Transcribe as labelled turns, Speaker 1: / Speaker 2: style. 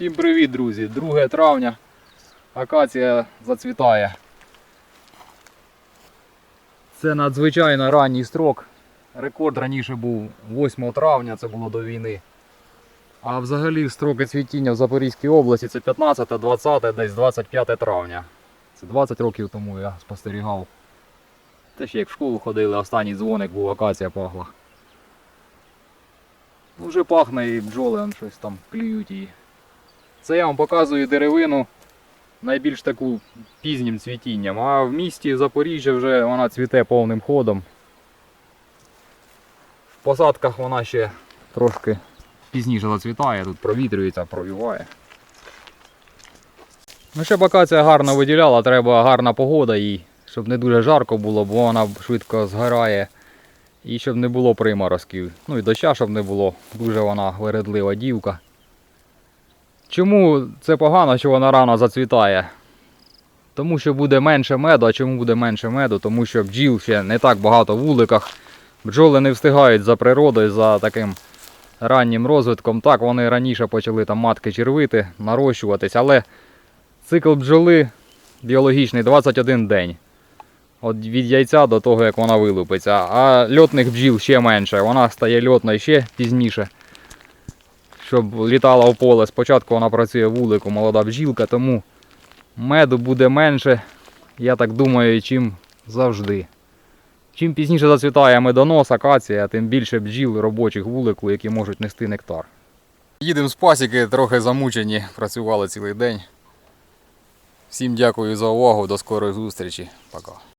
Speaker 1: Всім привіт, друзі! 2 травня. Акація зацвітає. Це надзвичайно ранній строк. Рекорд раніше був 8 травня, це було до війни. А взагалі строки цвітіння в Запорізькій області це 15, 20, десь 25 травня. Це 20 років тому я спостерігав. Те ще як в школу ходили, останній дзвоник був, акація пахла. Ну, вже пахне і бджоли щось там клюють її. Це я вам показую деревину найбільш таку пізнім цвітінням. А в місті Запоріжжя вже вона цвіте повним ходом. В посадках вона ще трошки пізніше зацвітає, тут провітрюється, провіває. Ну, щоб акація гарно виділяла, треба гарна погода їй, щоб не дуже жарко було, бо вона швидко згорає. І щоб не було приморозків. Ну і доща, щоб не було. Дуже вона вередлива дівка. Чому це погано, що вона рано зацвітає? Тому що буде менше меду. А чому буде менше меду? Тому що бджіл ще не так багато в вуликах. Бджоли не встигають за природою, за таким раннім розвитком. Так, вони раніше почали там матки червити, нарощуватись, але цикл бджоли біологічний 21 день. От від яйця до того, як вона вилупиться. А льотних бджіл ще менше. Вона стає льотною ще пізніше. Щоб літала в поле. Спочатку вона працює вулику, молода бджілка, тому меду буде менше, я так думаю, чим завжди. Чим пізніше зацвітає медонос, акація, тим більше бджіл робочих вулику, які можуть нести нектар. Їдемо з пасіки, трохи замучені, працювали цілий день. Всім дякую за увагу, до скорої зустрічі. Пока.